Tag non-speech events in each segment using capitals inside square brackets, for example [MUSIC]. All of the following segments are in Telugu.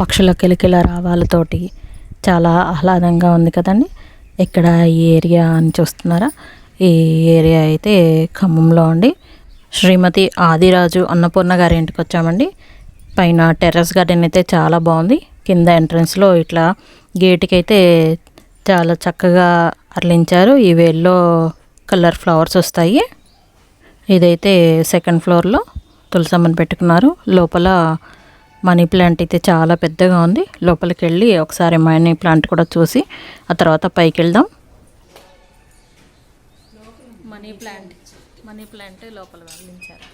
పక్షుల కిలకిల రావాలతోటి చాలా ఆహ్లాదంగా ఉంది కదండి. ఇక్కడ ఈ ఏరియా అని చూస్తున్నారా? ఈ ఏరియా అయితే ఖమ్మంలో అండి. శ్రీమతి ఆదిరాజు అన్నపూర్ణ గారి ఇంటికి వచ్చామండి. పైన టెర్రస్ గార్డెన్ అయితే చాలా బాగుంది. కింద ఎంట్రన్స్లో ఇట్లా గేట్కి అయితే చాలా చక్కగా అర్లించారు. ఈ వేల్లో కలర్ ఫ్లవర్స్ వస్తాయి. ఇదైతే సెకండ్ ఫ్లోర్లో తులసమ్మని పెట్టుకున్నారు. లోపల మనీ ప్లాంట్ అయితే చాలా పెద్దగా ఉంది. లోపలికి వెళ్ళి ఒకసారి మనీ ప్లాంట్ కూడా చూసి ఆ తర్వాత పైకి వెళ్దాం మనీ ప్లాంట్ మనీ ప్లాంట్ లోపల వెళ్ళించారు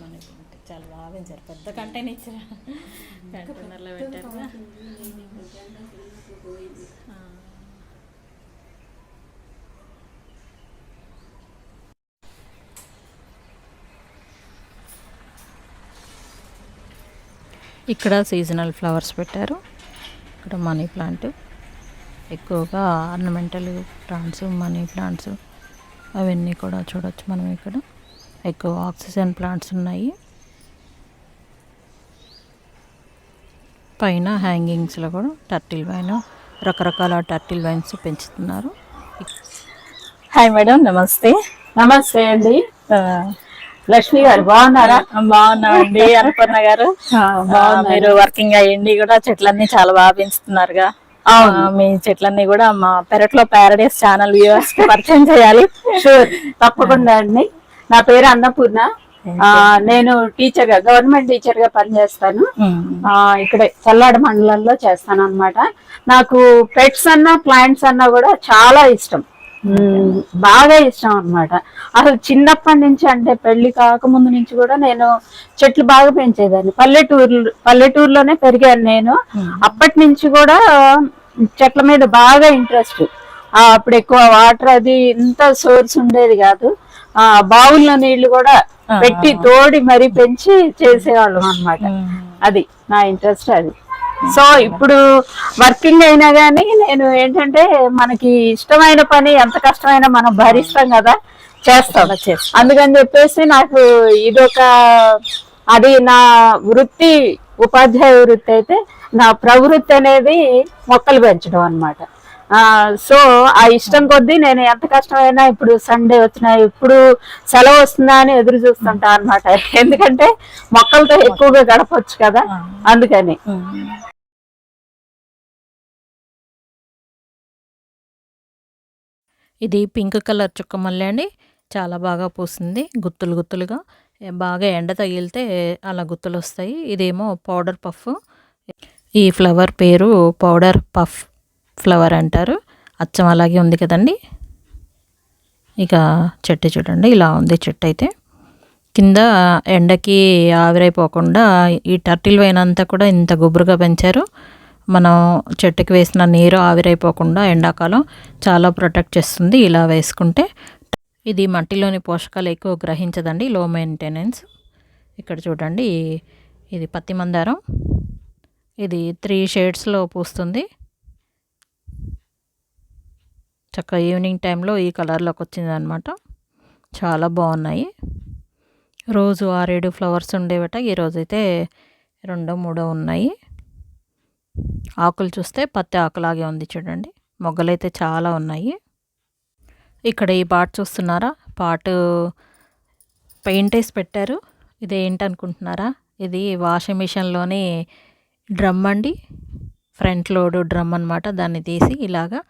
మనీ ప్లాంట్ చాలా బాగా పెంచారు. పెద్ద కంటైనర్ ఇచ్చారు. కంటైనర్లో పెట్టారు ఇక్కడ సీజనల్ ఫ్లవర్స్ పెట్టారు. ఇక్కడ మనీ ప్లాంట్ ఎక్కువగా ఆర్నమెంటల్ ప్లాంట్స్ మనీ ప్లాంట్స్ అవన్నీ కూడా చూడొచ్చు మనం ఇక్కడ. ఎక్కువ ఆక్సిజన్ ప్లాంట్స్ ఉన్నాయి. పైన హ్యాంగింగ్స్లో కూడా టర్టిల్ వైన్ రకరకాల టర్టిల్ వైన్స్ పెంచుతున్నారు. హాయ్ మేడం నమస్తే. నమస్తే అండి. లక్ష్మి గారు బాగున్నారా? బాగున్నామండి. [LAUGHS] అన్నపూర్ణ గారు. మీరు వర్కింగ్ అయ్యండి కూడా చెట్లన్నీ చాలా బాగా పెంచుతున్నారుగా. మీ చెట్లన్నీ కూడా మా పెరట్లో ప్యారడైస్ ఛానల్ వ్యూవర్స్ పరిచయం చేయాలి. షూర్ తప్పకుండా అండి. నా పేరు అన్నపూర్ణ. ఆ, నేను టీచర్గా గవర్నమెంట్ టీచర్గా పనిచేస్తాను. ఆ, ఇక్కడే చల్లాడ మండలంలో చేస్తాను అనమాట నాకు పెట్స్ అన్నా ప్లాంట్స్ అన్నా కూడా చాలా ఇష్టం. బాగా ఇష్టం అన్నమాట. అసలు చిన్నప్పటి నుంచి అంటే పెళ్ళి కాకముందు నుంచి కూడా నేను చెట్లు బాగా పెంచేదాన్ని. పల్లెటూరు పల్లెటూరులోనే పెరిగాను నేను. అప్పటి నుంచి కూడా చెట్ల మీద బాగా ఇంట్రెస్ట్. అప్పుడు ఎక్కువ వాటర్ అది ఇంత సోర్స్ ఉండేది కాదు. ఆ బావుల్లో నీళ్ళు కూడా పెట్టి తోడి మరీ పెంచి చేసేవాళ్ళం అన్నమాట. అది నా ఇంట్రెస్ట్ అది. సో ఇప్పుడు వర్కింగ్ అయినా గానీ నేను ఏంటంటే మనకి ఇష్టమైన పని ఎంత కష్టమైనా మనం భరిస్తాం కదా చేస్తాం. అందుకని చెప్పేసి నాకు ఇదొక అది నా వృత్తి ఉపాధ్యాయ వృత్తి అయితే నా ప్రవృత్తి అనేది మొక్కలు పెంచడం అన్నమాట. ఆ సో ఆ ఇష్టం కొద్దీ నేను ఎంత కష్టమైనా ఇప్పుడు సండే వచ్చినా ఇప్పుడు సెలవు వస్తుందా అని ఎదురు చూస్తుంటా అన్నమాట. ఎందుకంటే మొక్కలతో ఎక్కువగా గడపొచ్చు కదా అందుకని. ఇది పింక్ కలర్ చుక్క మల్లె అండి. చాలా బాగా పూసింది గుత్తులు గుత్తులుగా. బాగా ఎండ తగిలితే అలా గుత్తులు వస్తాయి. ఇదేమో పౌడర్ పఫ్. ఈ ఫ్లవర్ పేరు పౌడర్ పఫ్ ఫ్లవర్ అంటారు. అచ్చం అలాగే ఉంది కదండి. ఇక చెట్టు చూడండి. ఇలా ఉంది చెట్టు అయితే. కింద ఎండకి ఆవిరైపోకుండా ఈ టర్టిల్ వైన్ అంతా కూడా ఇంత గుబురుగా పెంచారు. మనం చెట్టుకి వేసిన నీరు ఆవిరైపోకుండా ఎండాకాలం చాలా ప్రొటెక్ట్ చేస్తుంది ఇలా వేసుకుంటే. ఇది మట్టిలోని పోషకాలు ఎక్కువ గ్రహించదండి లో మెయింటెనెన్స్. ఇక్కడ చూడండి ఇది పత్తి మందారం. ఇది త్రీ షేడ్స్లో పూస్తుంది. చక్కగా ఈవినింగ్ టైంలో ఈ కలర్లోకి వచ్చింది అనమాట చాలా బాగున్నాయి. రోజు ఆరేడు ఫ్లవర్స్ ఉండేవట ఈరోజైతే రెండో మూడో ఉన్నాయి. ఆకులు చూస్తే పత్తి ఆకులాగే ఉంది చూడండి. మొగ్గలైతే చాలా ఉన్నాయి. ఇక్కడ ఈ పాట్ చూస్తున్నారా? పాటు పెయింట్ వేసి పెట్టారు. ఇది ఏంటనుకుంటున్నారా? ఇది వాషింగ్ మిషన్లోని డ్రమ్ అండి. ఫ్రంట్ లోడ్ డ్రమ్ అనమాట దాన్ని తీసి ఇలాగా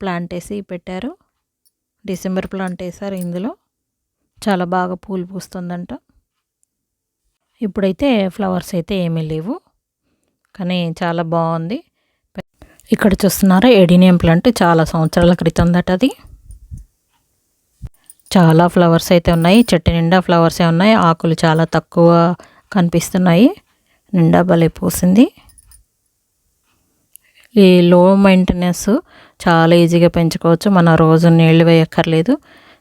ప్లాంట్ వేసి పెట్టారు. డిసెంబర్ ప్లాంట్ వేసారు ఇందులో. చాలా బాగా పూలు పూస్తుందంట. ఇప్పుడైతే ఫ్లవర్స్ అయితే ఏమీ లేవు. కానీ చాలా బాగుంది. ఇక్కడ చూస్తున్నారా ఎడినియం ప్లాంట్ చాలా సంవత్సరాల క్రితం దట అది. చాలా ఫ్లవర్స్ అయితే ఉన్నాయి చెట్టు నిండా ఫ్లవర్సే ఉన్నాయి ఆకులు చాలా తక్కువ కనిపిస్తున్నాయి. నిండా భలే పూసింది. ఈ లో మెయింటెనెన్స్ చాలా ఈజీగా పెంచుకోవచ్చు మన రోజు నీళ్ళు వేయక్కర్లేదు.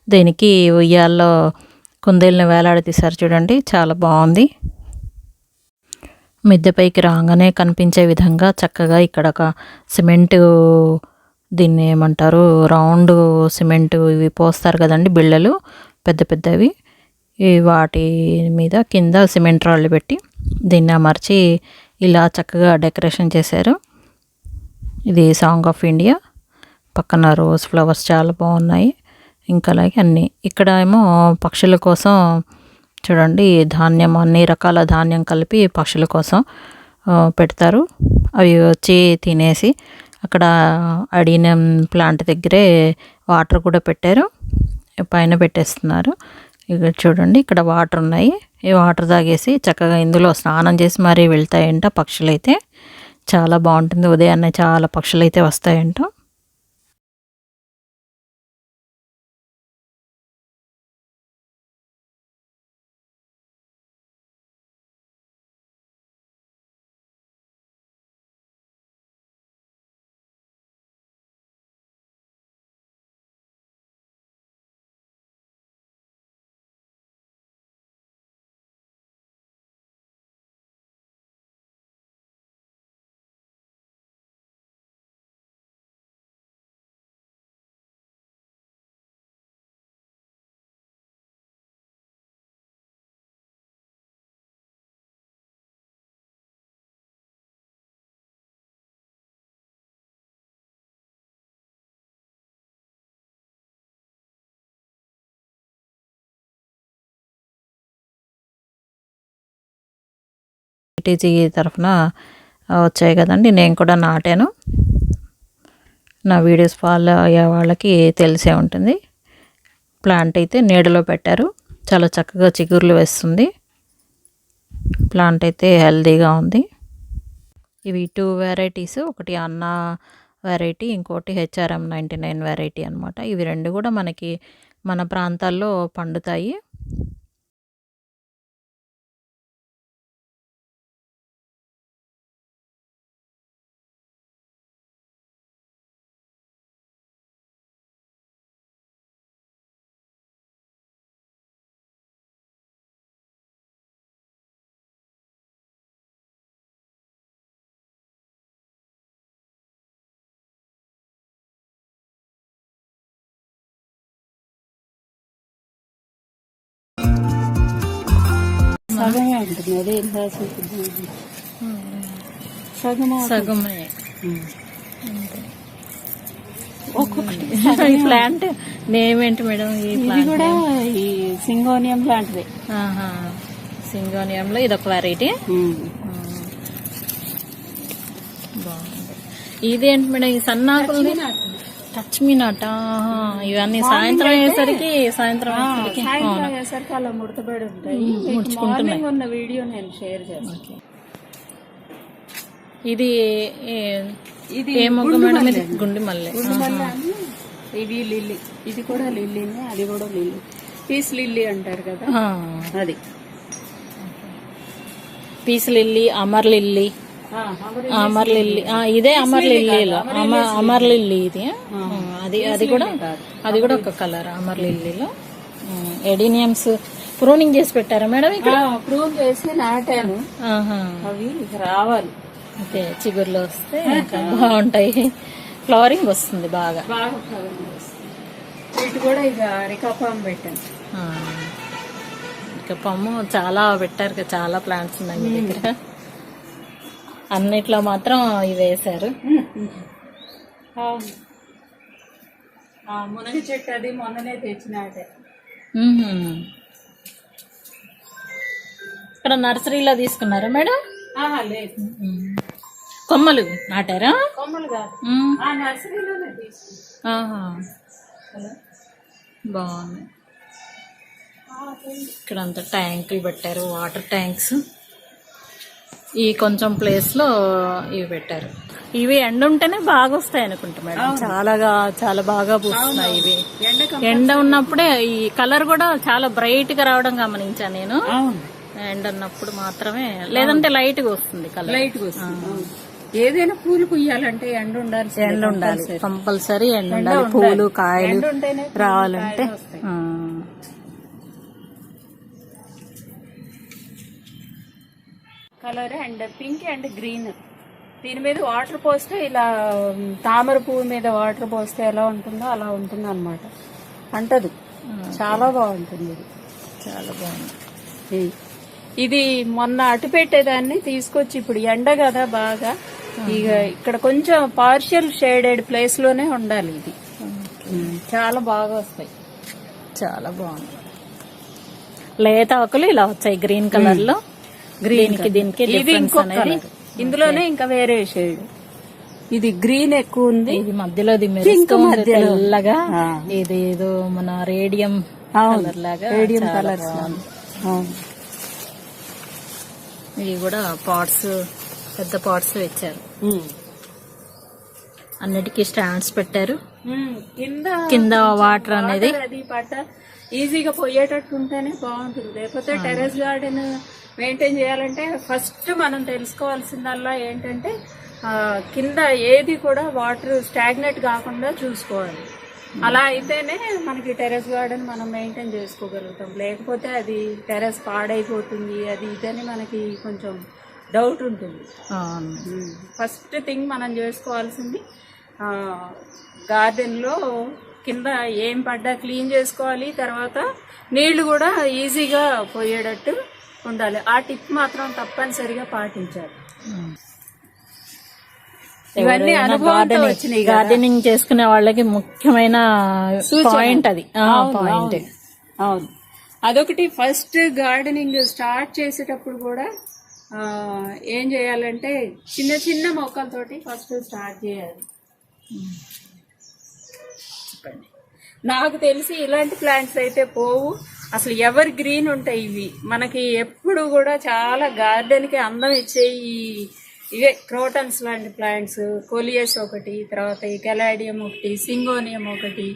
దీనికి ఉయ్యాల్లో కుందేళ్ళని వేలాడదీశారు చూడండి చాలా బాగుంది. మిద్దెపైకి రాగానే కనిపించే విధంగా చక్కగా ఇక్కడ ఒక సిమెంట్ దీన్ని ఏమంటారు రౌండ్ సిమెంట్ ఇవి పోస్తారు కదండి బిళ్ళలు పెద్ద పెద్దవి. ఈ వాటి మీద కింద సిమెంట్ రాళ్ళు పెట్టి దీన్ని అమర్చి ఇలా చక్కగా డెకరేషన్ చేశారు. ఇది సాంగ్ ఆఫ్ ఇండియా. పక్కన రోజ్ ఫ్లవర్స్ చాలా బాగున్నాయి. ఇంకా అలాగే అన్నీ. ఇక్కడ ఏమో పక్షుల కోసం చూడండి ధాన్యం అన్ని రకాల ధాన్యం కలిపి పక్షుల కోసం పెడతారు. అవి వచ్చి తినేసి అక్కడ అడిగిన ప్లాంట్ దగ్గరే వాటర్ కూడా పెట్టారు. పైన పెట్టేస్తున్నారు. ఇక్కడ చూడండి ఇక్కడ వాటర్ ఉన్నాయి. ఈ వాటర్ తాగేసి చక్కగా ఇందులో స్నానం చేసి మరీ వెళ్తాయంట పక్షులైతే. చాలా బాగుంటుంది. ఉదయాన్నే చాలా పక్షులు అయితే వస్తాయంట. టీజీ తరఫున వచ్చాయి కదండి. నేను కూడా నాటాను. నా వీడియోస్ ఫాలో అయ్యే వాళ్ళకి తెలిసే ఉంటుంది. ప్లాంట్ అయితే నీడలో పెట్టారు. చాలా చక్కగా చిగుర్లు వేస్తుంది. ప్లాంట్ అయితే హెల్దీగా ఉంది. ఇవి టూ వెరైటీస్. ఒకటి అన్న వెరైటీ ఇంకోటి హెచ్ఆర్ఎం నైంటీ నైన్ వెరైటీ అనమాట ఇవి రెండు కూడా మనకి మన ప్రాంతాల్లో పండుతాయి. సగమే ఉంటుంది అదే ఎంత చూపిద్దాం సగం సగమే. ఒక్కొక్కటి ఈ ప్లాంట్ నేమ్ ఏంటి మేడం? ఈ ఇది కూడా ఈ సింగోనియం లాంటిదే సింగోనియంలో ఇది ఒక వెరైటీ బాగుంది. ఇదేంటి మేడం ఈ సన్నాకులు టచ్ మీ నాట ఇవన్నీ సాయంత్రం అయ్యేసరికి సాయంత్రం అయ్యేసరికి సాయంత్రం అయ్యేసరికి అలా ముడతబడి ఉంటాయి. మార్నింగ్ ఉన్న వీడియో నేను షేర్ చేస్తాను. ఇది ఏ- ఇది ఏ మొగ్గ మేడం ఇది? గుండి మల్లె ఇవి లిల్లీ. ఇది కూడా లిల్లీనే అది కూడా లిల్లీ. పీస్ లిల్లీ అంటారు కదా. అది. Peace lily amaryllis. Amar lily. ఆ, ఇదే అమర్ లిల్లీలో. అమర్ అమర్ లిల్లీ ఇది అది అది కూడా అది కూడా ఒక కలర్ అమర్ లిల్లీలో. ఎడీనియమ్స్ ప్రూనింగ్ చేసి పెట్టారా మేడం ఇక్కడ? ప్రూవ్ చేసి నాటాను. అవి రావాలి. ఓకే చిగుర్లు వస్తే ఇంకా బాగుంటాయి. ఫ్లవరింగ్ వస్తుంది బాగా. వీటి కూడా ఇక రికాపాం పెట్టాను. ఆ. ఇంకా పమ్ము చాలా పెట్టారు కదా చాలా ప్లాంట్స్ ఉన్నాయి మీ దగ్గర. అన్నిట్లో మాత్రం ఇవి వేశారు. మునగ చెట్టు అది మొన్ననే తెచ్చినాటే. ఇక్కడ నర్సరీలో తీసుకున్నారా మేడం? లేదు. కొమ్మలు నాటారా? కొమ్మలు కాదు. నర్సరీలోనే. బాగుంది. ఇక్కడ అంతా ట్యాంకులు పెట్టారు వాటర్ ట్యాంక్స్. ఈ కొంచెం ప్లేస్లో ఇవి పెట్టారు. ఇవి ఎండ ఉంటేనే బాగా వస్తాయి అనుకుంటా మేడం. చాలాగా చాలా బాగా పూస్తున్నాయి ఇవి. ఎండ ఉన్నప్పుడే ఈ కలర్ కూడా చాలా బ్రైట్గా రావడం గమనించాను నేను. ఎండ ఉన్నప్పుడు మాత్రమే. లేదంటే లైట్గా వస్తుంది కలర్. లైట్ వస్తుంది. ఏదైనా పూలు కుయ్యాలంటే ఎండ ఉండాలి ఎండ ఉండాలి కంపల్సరీ ఎండ ఉండాలి. పూలు కాయలు రావాలంటే colour and pink and green. దీని మీద వాటర్ పోస్తే ఇలా తామర పువ్వు మీద వాటర్ పోస్తే ఎలా ఉంటుందో అలా ఉంటుంది అనమాట అంటదు చాలా బాగుంటుంది ఇది. చాలా బాగుంది. ఇది. మొన్న అటు పెట్టేదాన్ని తీసుకొచ్చి ఇప్పుడు ఎండ కదా బాగా. ఇక ఇక్కడ కొంచెం పార్షియల్ షేడెడ్ ప్లేస్లోనే ఉండాలి ఇది. చాలా బాగా వస్తాయి. చాలా బాగుంది. లేత ఆకులు ఇలా వచ్చాయి గ్రీన్ కలర్లో గ్రీన్కి దీనికి ఇది ఇంకో కలర్ ఇందులోనే ఇంకా వేరే షేడ్ ఇది గ్రీన్ ఎక్కువ ఉంది ఇది మధ్యలో. తెల్లగా. ఇది ఏదో మన రేడియం. కలర్ లాగా రేడియం. అవును. ఇవి కూడా పాట్స్ పెద్ద పాట్స్ ఇచ్చారు. అన్నిటికీ స్టాండ్స్ పెట్టారు కింద కింద వాటర్ అనేది ఈజీగా పోయేటట్టు ఉంటేనే బాగుంటుంది. లేకపోతే టెరెస్ గార్డెన్ మెయింటైన్ చేయాలంటే ఫస్ట్ మనం తెలుసుకోవాల్సిందల్లా ఏంటంటే కింద ఏది కూడా వాటర్ స్టాగ్నెట్ కాకుండా చూసుకోవాలి. అలా అయితేనే మనకి టెరెస్ గార్డెన్ మనం మెయింటైన్ చేసుకోగలుగుతాం. లేకపోతే అది టెరెస్ పాడైపోతుంది అది ఇదని మనకి కొంచెం డౌట్ ఉంటుంది. ఫస్ట్ థింగ్ మనం చేసుకోవాల్సింది గార్డెన్లో కింద ఏం పడ్డా క్లీన్ చేసుకోవాలి తర్వాత నీళ్ళు కూడా ఈజీగా పోయేటట్టు ఉండాలి ఆ టిప్ మాత్రం తప్పనిసరిగా పాటించాలి. ఇవన్నీ గార్డెనింగ్ వచ్చినాయి. గార్డెనింగ్ చేసుకునే వాళ్ళకి ముఖ్యమైన. పాయింట్ అది పాయింట్ అవును. అదొకటి ఫస్ట్ గార్డెనింగ్ స్టార్ట్ చేసేటప్పుడు కూడా ఏం చేయాలంటే చిన్న చిన్న మొక్కలతోటి ఫస్ట్ స్టార్ట్ చేయాలి నాకు తెలిసి ఇలాంటి ప్లాంట్స్ అయితే పోవు. అసలు ఎవర్ గ్రీన్ ఉంటాయి ఇవి? మనకి ఎప్పుడు కూడా చాలా గార్డెన్కి అందం ఇచ్చే ఈ ఇవే క్రోటన్స్ లాంటి ప్లాంట్స్ కోలియస్ ఒకటి తర్వాత ఈ కెలాడియం ఒకటి సింగోనియం ఒకటి.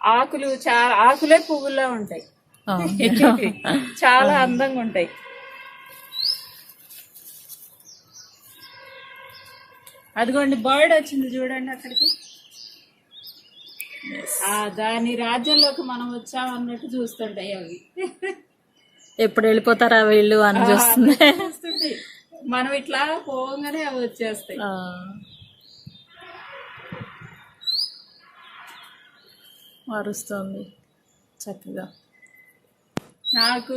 ఆకులు చాలా ఆకులే పువ్వుల్లా ఉంటాయి. [LAUGHS] చాలా అందంగా ఉంటాయి. అదిగోండి బర్డ్ వచ్చింది చూడండి అక్కడికి. దాని రాజ్యంలోకి మనం వచ్చామన్నట్టు చూస్తుంటాయి అవి. ఎప్పుడు వెళ్ళిపోతారా వీళ్ళు అని చూస్తుంది. మనం ఇట్లా పోగానే అవి వచ్చేస్తాయి. ఆ. మారుస్తుంది. చక్కగా. నాకు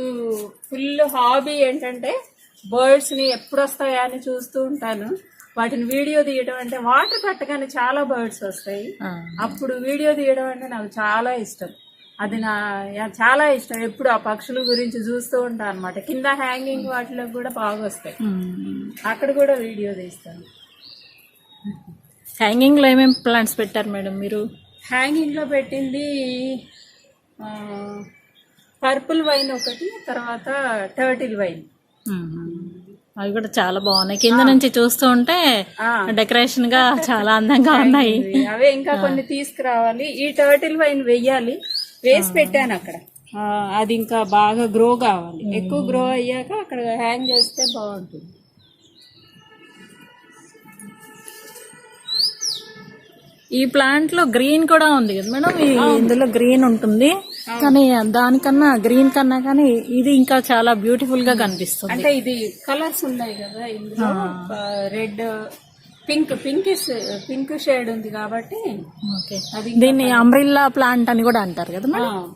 ఫుల్ హాబీ ఏంటంటే బర్డ్స్ని ఎప్పుడు వస్తాయా అని చూస్తూ ఉంటాను. వాటిని వీడియో తీయడం అంటే వాటర్ పెట్టగానే చాలా బర్డ్స్ వస్తాయి. అప్పుడు వీడియో తీయడం అంటే నాకు చాలా ఇష్టం. అది నా చాలా ఇష్టం. ఎప్పుడు ఆ పక్షుల గురించి చూస్తూ ఉంటాను అనమాట కింద హ్యాంగింగ్ వాటిలో కూడా బాగా వస్తాయి. అక్కడ కూడా వీడియో తీస్తాను. హ్యాంగింగ్లో ఏమేమి ప్లాంట్స్ పెట్టారు మేడం మీరు? హ్యాంగింగ్లో పెట్టింది పర్పుల్ వైన్ ఒకటి తర్వాత టర్టిల్ వైన్. అవి కూడా చాలా బాగున్నాయి. కింద నుంచి చూస్తూ ఉంటే. డెకరేషన్గా చాలా అందంగా ఉన్నాయి. అవే ఇంకా కొన్ని తీసుకురావాలి. ఈ టర్టిల్ వైన్ వెయ్యాలి. వేసి పెట్టాను అక్కడ. అది ఇంకా బాగా గ్రో కావాలి. ఎక్కువ గ్రో అయ్యాక అక్కడ హ్యాంగ్ చేస్తే బాగుంటుంది. ఈ ప్లాంట్లో గ్రీన్ కూడా ఉంది కదా మేడం? ఇందులో గ్రీన్ ఉంటుంది. కానీ దానికన్నా గ్రీన్ కన్నా కానీ ఇది ఇంకా చాలా బ్యూటిఫుల్గా కనిపిస్తుంది. అంటే ఇది కలర్స్ ఉన్నాయి కదా ఇందులో. Red pink pink pink shade ఉంది కాబట్టి అది దీన్ని అంబ్రిల్లా ప్లాంట్ అని కూడా అంటారు కదా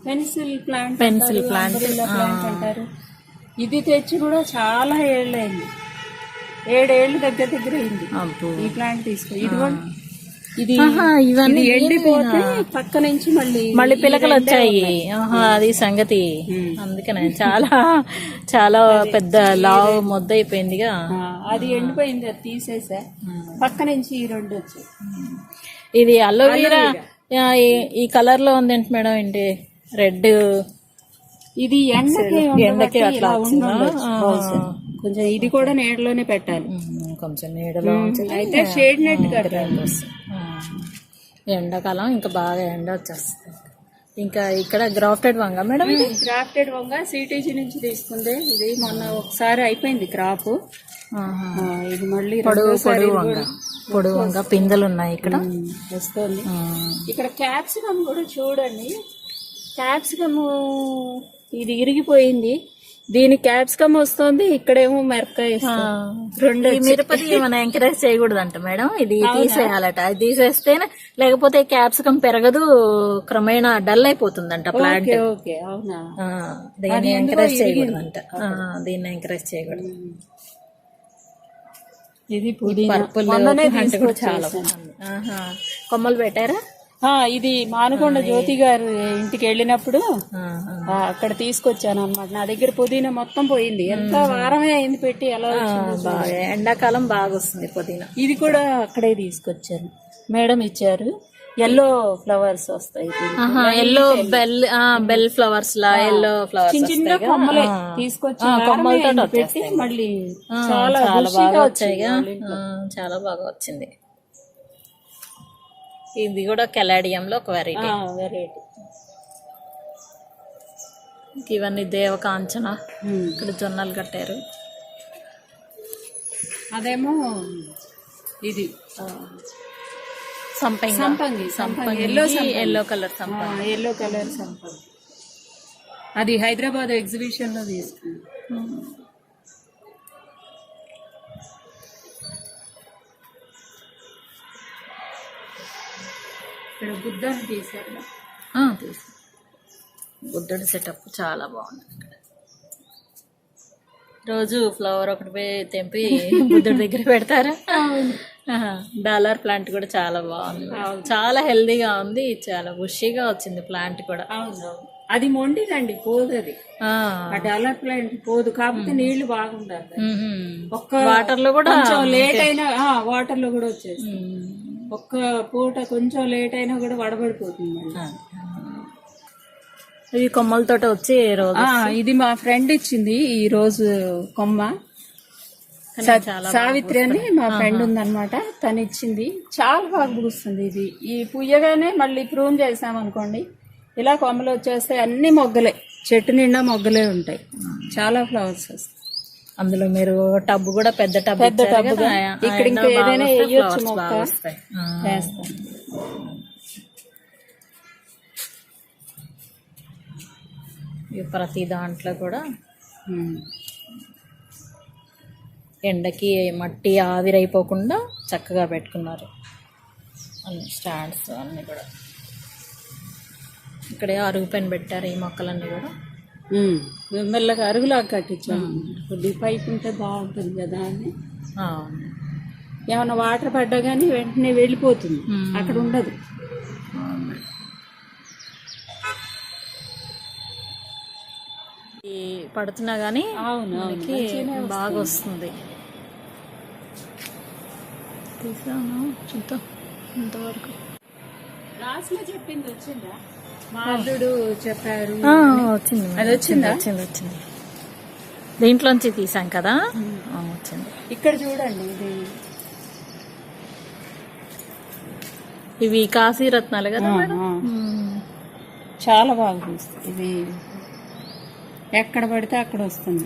పెన్సిల్ ప్లాంట్ plant. ప్లాంట్ అంటారు ఇది తెచ్చి కూడా చాలా ఏళ్ళైంది. ఏడేళ్ళు దగ్గర దగ్గర అయింది. ఈ ప్లాంట్ తీసుకో ఇది కూడా ఇది ఇవన్నీ ఎండిపోతే పక్క నుంచి మళ్ళీ మళ్ళీ పిలకలు వచ్చాయి. అది సంగతి. అందుకనే చాలా చాలా పెద్ద లావ్ మొద్ద అయిపోయిందిగా అది ఎండిపోయింది అది తీసేసా. పక్క నుంచి ఈ రెండు వచ్చాయి. ఇది అలోవీరా ఈ కలర్లో ఉంది ఏంటి మేడం ఏంటి? రెడ్ ఇది ఎండకి ఎండకి అట్లా కొంచెం ఇది కూడా నీడలోనే పెట్టాలి. కొంచెం నీడలో అయితే షేడ్ నెట్ ఆ, ఎండాకాలం ఇంకా బాగా ఎండ వచ్చేస్తుంది. ఇంకా ఇక్కడ గ్రాఫ్టెడ్ వంగ మేడం ఇది? గ్రాఫ్టెడ్ వంగ సిటీజీ నుంచి తీసుకుంది. ఇది మొన్న ఒకసారి అయిపోయింది క్రాప్. ఇది మళ్ళీ రెండోసారి పొడుగు వంగ. పొడుగు వంగ పిందెలు ఉన్నాయి ఇక్కడ. వస్తుంది. ఇక్కడ క్యాప్సికమ్ కూడా చూడండి. క్యాప్సికమ్ ఇది ఇరిగిపోయింది. దీని క్యాప్సికమ్ వస్తుంది ఇక్కడేమో మిరపకాయ. రెండు ఈ మిరపతి మనం ఎంకరేజ్ చేయకూడదంట మేడం? ఇది తీసేయాలట. అది తీసేస్తేనే లేకపోతే క్యాప్సికం పెరగదు క్రమేణా డల్ అయిపోతుందంట ప్లాంట్. దీన్ని ఎంకరేజ్ చేయకూడదంట. దీన్ని ఎంకరేజ్ చేయకూడదు. ఇది పర్పుల్ చాలా. కొమ్మలు పెట్టారా? ఇది మానకొండ జ్యోతి గారు ఇంటికి వెళ్ళినప్పుడు అక్కడ తీసుకొచ్చాను అన్నమాట. నా దగ్గర పుదీనా మొత్తం పోయింది. ఎంత వారమే అయింది పెట్టి ఎలా. బాగా ఎండాకాలం బాగా వస్తుంది పుదీనా. ఇది కూడా అక్కడే తీసుకొచ్చాను మేడం ఇచ్చారు. ఎల్లో ఫ్లవర్స్ వస్తాయి. ఎల్లో బెల్ బెల్ ఫ్లవర్స్ లా ఎల్లో ఫ్లవర్స్ చిన్న చిన్న కొమ్మలే తీసుకొచ్చి అయింది పెట్టి మళ్ళీ చాలా చాలా బాగా. ఆ, చాలా బాగా వచ్చింది. ఇది కూడా కెలాడియం లో ఒక వెరైటీ వెరైటీ ఇవన్నీ దేవకాంచన. ఇక్కడ జొన్నలు కట్టారు. అదేమో ఇది సంపంగి. సంపంగి సంపంగి. ఎల్లో ఎల్లో కలర్ సంపంగి. ఎల్లో కలర్ సంపంగి. అది హైదరాబాద్ ఎగ్జిబిషన్లో తీసుకున్నాం ఇక్కడ తీశారు. తీసు. బుద్ధుడి సెటప్ చాలా బాగుంది ఇక్కడ రోజు ఫ్లవర్ ఒకటి పోయి తెంపి బుద్ధుడి దగ్గర పెడతారా? డాలర్ ప్లాంట్ కూడా చాలా బాగుంది. చాలా హెల్దీగా ఉంది చాలా బుషీగా వచ్చింది ప్లాంట్ కూడా. అది మొండిదండి పోదు అది. ఆ, డెవలప్ ప్లాంట్ పోదు కాకపోతే నీళ్ళు బాగుండాలి. ఒక్క వాటర్లో కూడా లేట్ అయినా వాటర్లో కూడా వచ్చేసి. ఒక్క పూట కొంచెం లేట్ అయినా కూడా వడబడిపోతుంది. ఇవి కొమ్మలతోటి వచ్చి ఇది మా ఫ్రెండ్ ఇచ్చింది ఈ రోజు కొమ్మ. సావిత్రి అని మా ఫ్రెండ్ ఉందన్నమాట. తను ఇచ్చింది. చాలా బాగా పూస్తుంది ఇది. ఈ పుయ్యగానే మళ్ళీ ప్రూన్ చేసామనుకోండి ఇలా కొమ్మలు వచ్చేస్తే అన్ని మొగ్గలే. చెట్టు నిండా మొగ్గలే ఉంటాయి. చాలా ఫ్లవర్స్ వస్తాయి. అందులో మీరు టబ్ కూడా పెద్ద టబ్ పెద్ద టబ్బుగా ఇక్కడ ఇంకా ఏదైనా వేయొచ్చు ఇవి ప్రతి దాంట్లో కూడా. ఎండకి మట్టి ఆవిరైపోకుండా చక్కగా పెట్టుకున్నారు. అన్ని స్టాండ్స్ అన్నీ కూడా. ఇక్కడే అరుగు పెన్ పెట్టారు ఈ మొక్కలన్నీ కూడా. మెల్లగా అరుగులాగా కట్టించాను. కొద్దిగా పైకి ఉంటే బాగుంటుంది కదా అని. ఏమైనా వాటర్ పడ్డా కానీ వెంటనే వెళ్ళిపోతుంది. అక్కడ ఉండదు. పడుతున్నా కానీ అవును బాగా వస్తుంది. తీసాను. చూద్దాం. ఇంతవరకు. లాస్ట్లో చెప్పింది వచ్చిందా? చెప్పారు. ఆ, వచ్చింది. అది వచ్చిందా? వచ్చింది వచ్చింది. దీంట్లోంచి తీసాం కదా? వచ్చింది. ఇక్కడ చూడండి ఇది. ఇవి కాశీ రత్నాలు కదా. చాలా బాగా పూస్తుంది ఇది ఎక్కడ పడితే అక్కడ వస్తుంది.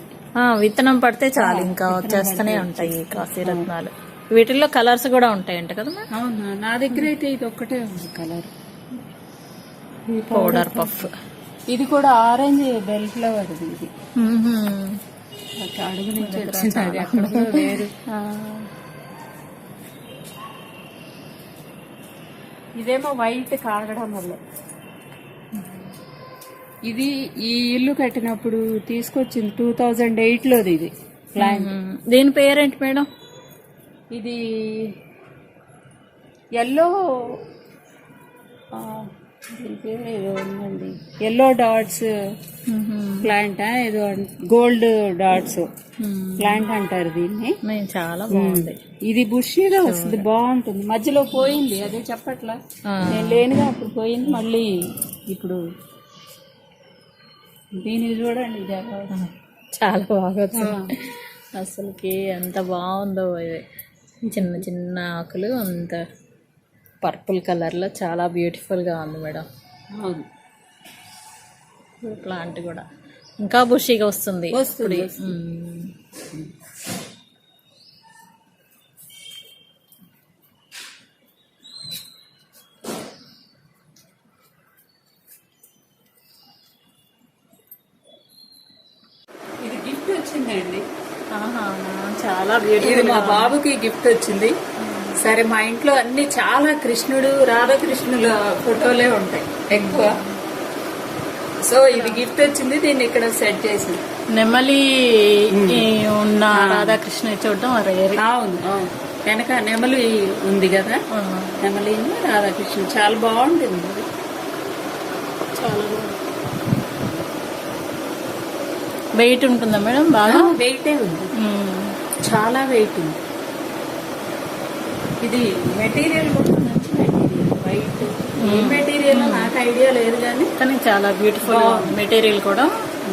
విత్తనం పడితే చాలు. ఇంకా వచ్చేస్తూనే ఉంటాయి కాశీ రత్నాలు వీటిల్లో కలర్స్ కూడా ఉంటాయంట కదా నా దగ్గర అయితే ఇది ఒక్కటే ఉంది కలర్. Powder puff. ఇది కూడా ఆరెంజ్ బెల్ ఫ్లవర్ ఇది. అడుగు నుంచి వచ్చింది [LAUGHS] వేరు. ఇదేమో వైట్ కాగడం వల్ల. ఇది ఈ ఇల్లు కట్టినప్పుడు తీసుకొచ్చింది టూ థౌజండ్ ఎయిట్ లోది ఇది ప్లాంట్. దీని పేరేంటి మేడం? ఇది ఎల్లో ఏదో ఉందండి. ఎల్లో డాట్స్ ప్లాంట్ ఏదో గోల్డ్ డాట్స్ ప్లాంట్ అంటారు దీన్ని. నేను చాలా బాగుంది. ఇది బుషీగా వస్తుంది బాగుంటుంది. మధ్యలో పోయింది అదే చెప్పట్లా. నేను లేనుగా అప్పుడు పోయింది మళ్ళీ ఇప్పుడు దీన్ని చూడండి. చాలా బాగా అసలుకి ఎంత బాగుందో ఇది. చిన్న చిన్న ఆకులు అంత పర్పుల్ కలర్లో చాలా బ్యూటిఫుల్గా ఉంది మేడం. అవును. ప్లాంట్ కూడా. ఇంకా బుషిగా వస్తుంది. వస్తుంది. ఇది వచ్చిందండి. ఆహా, చాలా బ్యూటిఫుల్ మా బాబుకి గిఫ్ట్ వచ్చింది. సరే మా ఇంట్లో అన్ని చాలా కృష్ణుడు రాధాకృష్ణుల ఫోటోలే ఉంటాయి ఎక్కువ. సో ఇది గిఫ్ట్ వచ్చింది దీన్ని ఇక్కడ సెట్ చేసింది. నెమలి ఉన్న రాధాకృష్ణ చూడడం రేర్ అవును అవును. వెనక నెమలి ఉంది కదా? నెమలి రాధాకృష్ణ చాలా బాగుంటుంది. ఇది. చాలా వెయిట్ ఉంటుందా మేడం? బాగా? వెయిటే ఉంది. చాలా వెయిట్ ఉంది. ఇది మెటీరియల్ కూడా మంచి మెటీరియల్. వైట్ ఏ మెటీరియల్ నాకు ఐడియా లేదు కానీ కానీ చాలా బ్యూటిఫుల్. మెటీరియల్ కూడా.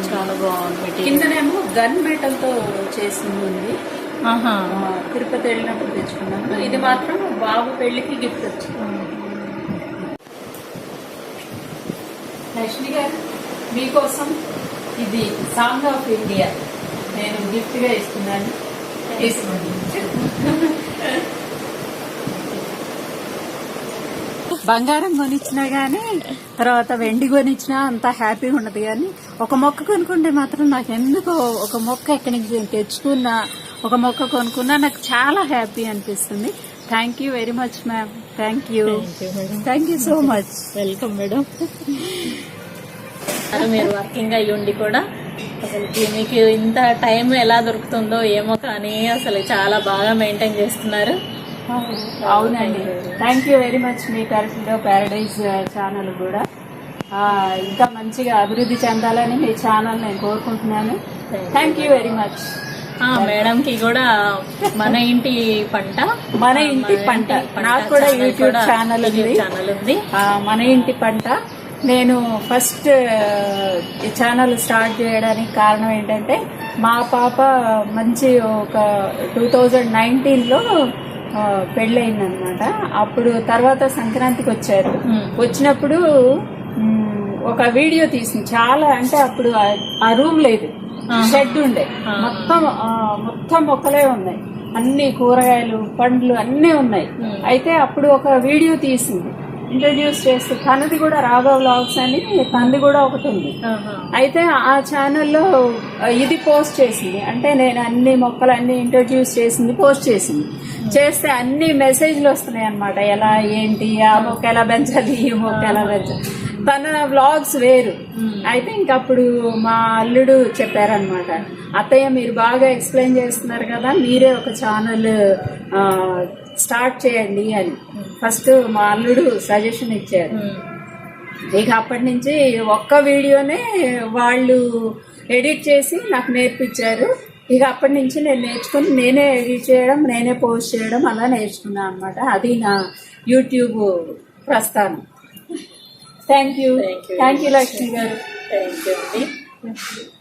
చాలా బాగుంది కిందనేమో గన్ మెటల్తో చేసింది. ఉంది తిరుపతి వెళ్ళినప్పుడు తెచ్చుకున్నాను. ఇది మాత్రం బాబు పెళ్ళికి గిఫ్ట్ వచ్చింది. లక్ష్మి గారు మీకోసం ఇది సాంగ్ ఆఫ్ ఇండియా నేను గిఫ్ట్గా ఇస్తున్నాను. తీసుకోండి బంగారం కొనిచ్చినా గానీ తర్వాత వెండి కొనిచ్చినా అంత హ్యాపీగా ఉండదు. కానీ ఒక మొక్క కొనుక్కుంటే మాత్రం నాకు ఎందుకో ఒక మొక్క ఎక్కడి నుంచి తెచ్చుకున్నా ఒక మొక్క కొనుక్కున్నా నాకు చాలా హ్యాపీ అనిపిస్తుంది. Thank you very much ma'am thank you thank you so much welcome madam అది మీరు వర్కింగ్ అయ్యి ఉండి కూడా అసలు మీకు ఇంత టైం ఎలా దొరుకుతుందో ఏమో కానీ అసలు చాలా బాగా మెయింటైన్ చేస్తున్నారు. అవునండి. థ్యాంక్ యూ వెరీ మచ్ మీ కరెక్ట్గా ప్యారడైజ్ ఛానల్ కూడా. ఆ, ఇంకా మంచిగా అభివృద్ధి చెందాలని మీ ఛానల్ నేను కోరుకుంటున్నాను. Thank you very much madam కి కూడా మన ఇంటి పంట మన ఇంటి పంట. నాకు కూడా యూట్యూబ్ ఛానల్ ఉంది. ఛానల్ ఉంది. మన ఇంటి పంట. నేను ఫస్ట్ ఛానల్ స్టార్ట్ చేయడానికి కారణం ఏంటంటే మా పాప మంచి ఒక టూ థౌజండ్ నైన్టీన్లో పెళ్ళయిందనమాట. అప్పుడు తర్వాత సంక్రాంతికి వచ్చారు. వచ్చినప్పుడు ఒక వీడియో తీసింది. చాలా అంటే అప్పుడు ఆ- రూమ్ లేదు షెడ్ ఉండే. మొత్తం మొత్తం మొక్కలే ఉన్నాయి. అన్ని కూరగాయలు పండ్లు అన్నీ ఉన్నాయి. అయితే అప్పుడు ఒక వీడియో తీసింది. ఇంట్రడ్యూస్ చేస్తూ తనది కూడా రాఘవ్ వ్లాగ్స్ అని తనది కూడా ఒకటి ఉంది. అయితే ఆ ఛానల్లో ఇది పోస్ట్ చేసింది. అంటే నేను అన్ని మొక్కలు అన్ని ఇంట్రడ్యూస్ చేసింది పోస్ట్ చేసింది. చేస్తే అన్ని మెసేజ్లు వస్తున్నాయి అనమాట ఎలా ఏంటి ఆ మొక్క ఎలా పెంచాలి ఈ మొక్క ఎలా పెంచాలి. తన వ్లాగ్స్ వేరు. అయితే ఇంకప్పుడు మా అల్లుడు చెప్పారనమాట అత్తయ్య మీరు బాగా ఎక్స్ప్లెయిన్ చేస్తున్నారు కదా మీరే ఒక ఛానల్ స్టార్ట్ చేయండి అని. ఫస్ట్ మా అల్లుడు సజెషన్ ఇచ్చారు. ఇక అప్పటి నుంచి ఒక్క వీడియోనే వాళ్ళు ఎడిట్ చేసి నాకు నేర్పించారు. ఇక అప్పటి నుంచి నేను నేర్చుకుని నేనే ఎడిట్ చేయడం నేనే పోస్ట్ చేయడం అలా నేర్చుకున్నాను అనమాట అది నా యూట్యూబ్ ప్రస్థానం. Thank you. Thank you Lakshmi garu. Thank you అండి.